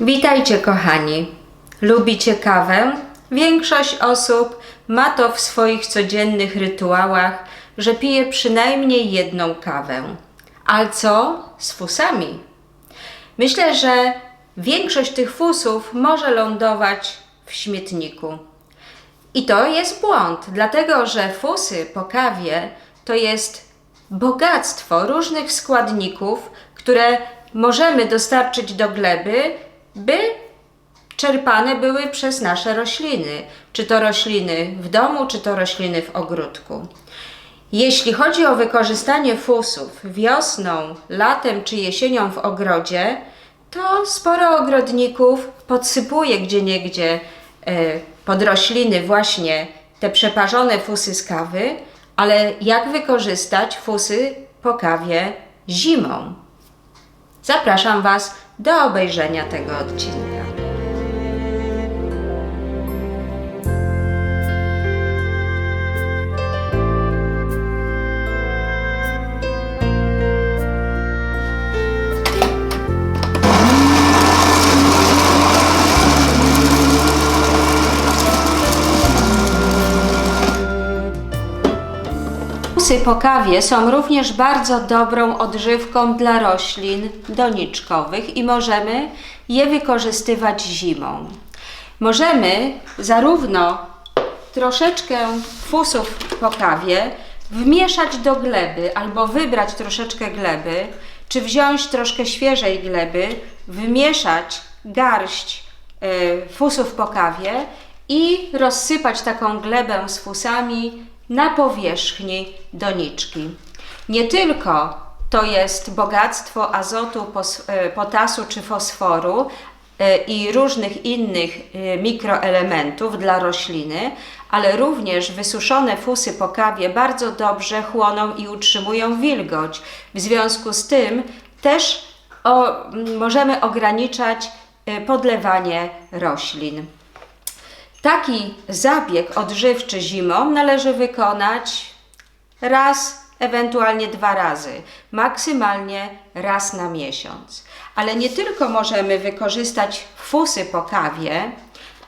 Witajcie kochani. Lubicie kawę? Większość osób ma to w swoich codziennych rytuałach, że pije przynajmniej jedną kawę. A co z fusami? Myślę, że większość tych fusów może lądować w śmietniku. I to jest błąd, dlatego że fusy po kawie to jest bogactwo różnych składników, które możemy dostarczyć do gleby, by czerpane były przez nasze rośliny. Czy to rośliny w domu, czy to rośliny w ogródku. Jeśli chodzi o wykorzystanie fusów wiosną, latem czy jesienią w ogrodzie, to sporo ogrodników podsypuje gdzieniegdzie e, pod rośliny właśnie te przeparzone fusy z kawy, ale jak wykorzystać fusy po kawie zimą? Zapraszam Was do obejrzenia tego odcinka. Fusy po kawie są również bardzo dobrą odżywką dla roślin doniczkowych i możemy je wykorzystywać zimą. Możemy zarówno troszeczkę fusów po kawie wmieszać do gleby albo wybrać troszeczkę gleby, czy wziąć troszkę świeżej gleby, wmieszać garść e, fusów po kawie i rozsypać taką glebę z fusami na powierzchni doniczki. Nie tylko to jest bogactwo azotu, e, potasu czy fosforu e, i różnych innych e, mikroelementów dla rośliny, ale również wysuszone fusy po kawie bardzo dobrze chłoną i utrzymują wilgoć. W związku z tym też o, możemy ograniczać podlewanie roślin. Taki zabieg odżywczy zimą należy wykonać raz, ewentualnie dwa razy, maksymalnie raz na miesiąc. Ale nie tylko możemy wykorzystać fusy po kawie,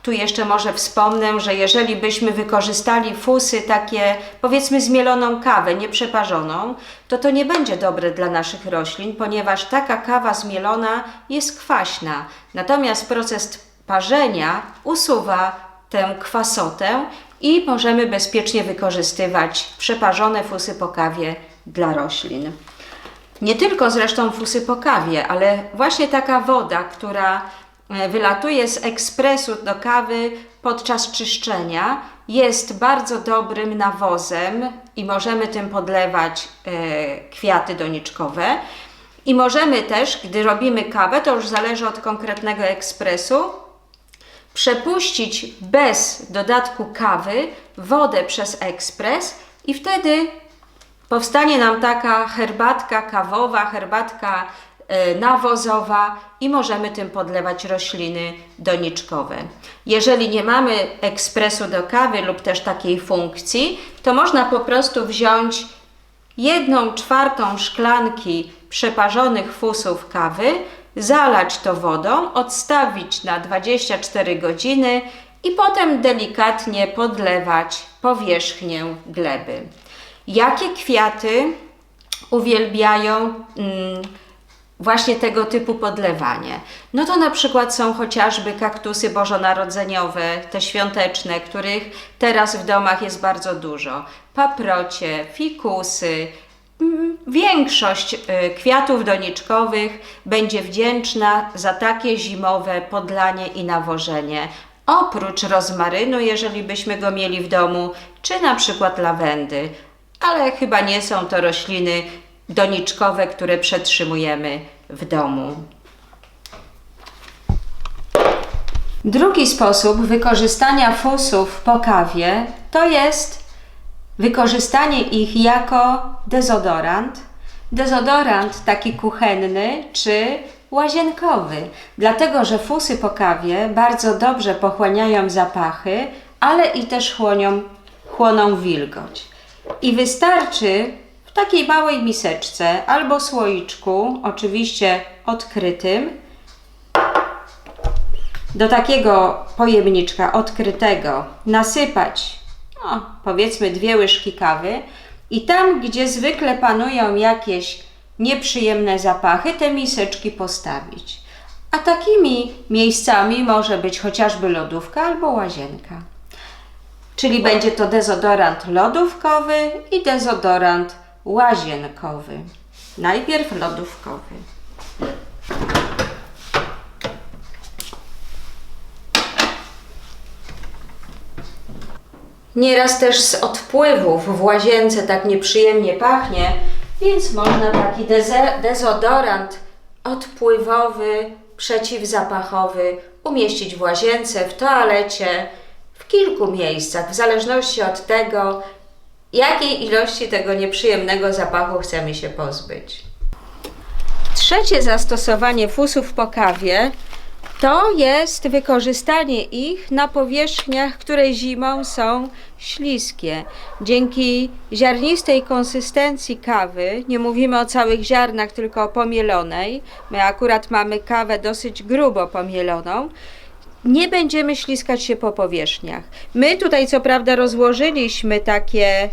tu jeszcze może wspomnę, że jeżeli byśmy wykorzystali fusy takie, powiedzmy zmieloną kawę, nieprzeparzoną, to to nie będzie dobre dla naszych roślin, ponieważ taka kawa zmielona jest kwaśna. Natomiast proces parzenia usuwa tę kwasotę i możemy bezpiecznie wykorzystywać przeparzone fusy po kawie dla roślin. Nie tylko zresztą fusy po kawie, ale właśnie taka woda, która e, wylatuje z ekspresu do kawy podczas czyszczenia, jest bardzo dobrym nawozem i możemy tym podlewać e, kwiaty doniczkowe. I możemy też, gdy robimy kawę, to już zależy od konkretnego ekspresu, przepuścić bez dodatku kawy wodę przez ekspres i wtedy powstanie nam taka herbatka kawowa, herbatka e, nawozowa i możemy tym podlewać rośliny doniczkowe. Jeżeli nie mamy ekspresu do kawy lub też takiej funkcji, to można po prostu wziąć jedną czwartą szklanki przeparzonych fusów kawy, zalać to wodą, odstawić na 24 godziny i potem delikatnie podlewać powierzchnię gleby. Jakie kwiaty uwielbiają mm, właśnie tego typu podlewanie. No to na przykład są chociażby kaktusy bożonarodzeniowe, te świąteczne, których teraz w domach jest bardzo dużo. Paprocie, fikusy, Większość y, kwiatów doniczkowych będzie wdzięczna za takie zimowe podlanie i nawożenie. Oprócz rozmarynu, jeżeli byśmy go mieli w domu, czy na przykład lawendy, ale chyba nie są to rośliny doniczkowe, które przetrzymujemy w domu. Drugi sposób wykorzystania fusów po kawie to jest wykorzystanie ich jako dezodorant. Dezodorant taki kuchenny czy łazienkowy, dlatego że fusy po kawie bardzo dobrze pochłaniają zapachy, ale i też chłonią, chłoną wilgoć. I wystarczy w takiej małej miseczce albo słoiczku, oczywiście odkrytym, do takiego pojemniczka odkrytego nasypać, no, powiedzmy, dwie łyżki kawy i tam, gdzie zwykle panują jakieś nieprzyjemne zapachy, te miseczki postawić. A takimi miejscami może być chociażby lodówka albo łazienka. Czyli będzie to dezodorant lodówkowy i dezodorant łazienkowy. Najpierw lodówkowy. Nieraz też z odpływów w łazience tak nieprzyjemnie pachnie, więc można taki dezodorant odpływowy, przeciwzapachowy umieścić w łazience, w toalecie, w kilku miejscach, w zależności od tego, jakiej ilości tego nieprzyjemnego zapachu chcemy się pozbyć. Trzecie zastosowanie fusów po kawie to jest wykorzystanie ich na powierzchniach, które zimą są śliskie. Dzięki ziarnistej konsystencji kawy, nie mówimy o całych ziarnach, tylko o pomielonej, my akurat mamy kawę dosyć grubo pomieloną, nie będziemy śliskać się po powierzchniach. My tutaj co prawda rozłożyliśmy takie e,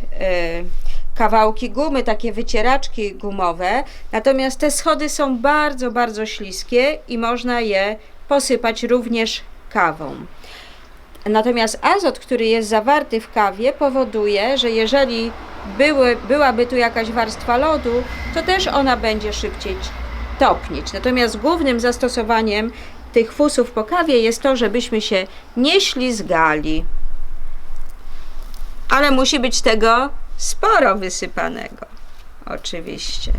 kawałki gumy, takie wycieraczki gumowe, natomiast te schody są bardzo, bardzo śliskie i można je posypać również kawą. Natomiast azot, który jest zawarty w kawie, powoduje, że jeżeli były, byłaby tu jakaś warstwa lodu, to też ona będzie szybciej topnieć. Natomiast głównym zastosowaniem tych fusów po kawie jest to, żebyśmy się nie ślizgali. Ale musi być tego sporo wysypanego. Oczywiście.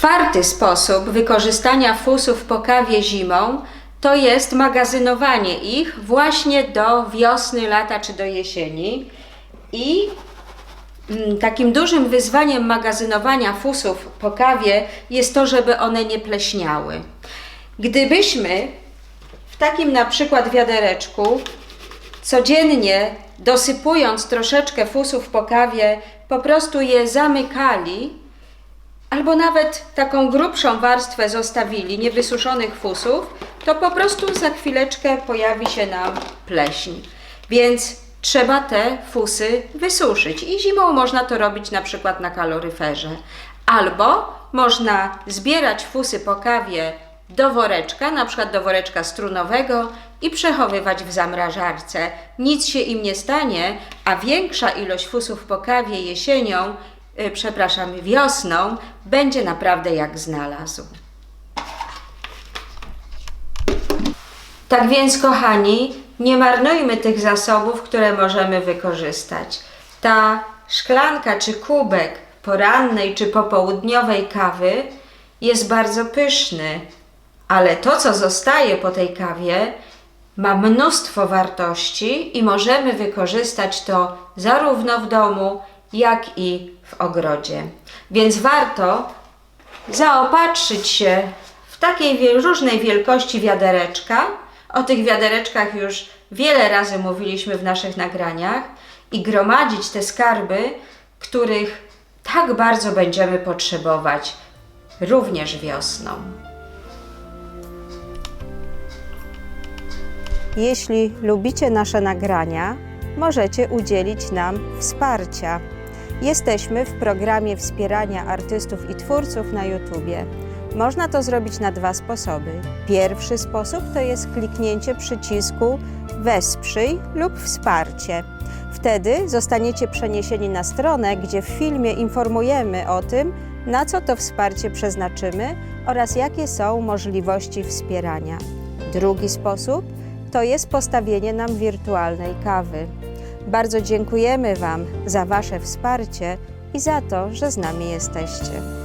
Czwarty sposób wykorzystania fusów po kawie zimą to jest magazynowanie ich właśnie do wiosny, lata czy do jesieni. I mm, takim dużym wyzwaniem magazynowania fusów po kawie jest to, żeby one nie pleśniały. Gdybyśmy w takim na przykład wiadereczku codziennie dosypując troszeczkę fusów po kawie, po prostu je zamykali, albo nawet taką grubszą warstwę zostawili niewysuszonych fusów, to po prostu za chwileczkę pojawi się nam pleśń. Więc trzeba te fusy wysuszyć i zimą można to robić na przykład na kaloryferze. Albo można zbierać fusy po kawie do woreczka, na przykład do woreczka strunowego i przechowywać w zamrażarce. Nic się im nie stanie, a większa ilość fusów po kawie jesienią przepraszam, wiosną będzie naprawdę jak znalazł. Tak więc, kochani, nie marnujmy tych zasobów, które możemy wykorzystać. Ta szklanka czy kubek porannej czy popołudniowej kawy jest bardzo pyszny, ale to, co zostaje po tej kawie, ma mnóstwo wartości i możemy wykorzystać to zarówno w domu, jak i w ogrodzie. Więc warto zaopatrzyć się w takiej różnej wielkości wiadereczka. O tych wiadereczkach już wiele razy mówiliśmy w naszych nagraniach i gromadzić te skarby, których tak bardzo będziemy potrzebować również wiosną. Jeśli lubicie nasze nagrania, możecie udzielić nam wsparcia. Jesteśmy w programie wspierania artystów i twórców na YouTubie. Można to zrobić na dwa sposoby. Pierwszy sposób to jest kliknięcie przycisku Wesprzyj lub Wsparcie. Wtedy zostaniecie przeniesieni na stronę, gdzie w filmie informujemy o tym, na co to wsparcie przeznaczymy oraz jakie są możliwości wspierania. Drugi sposób to jest postawienie nam wirtualnej kawy. Bardzo dziękujemy Wam za Wasze wsparcie i za to, że z nami jesteście.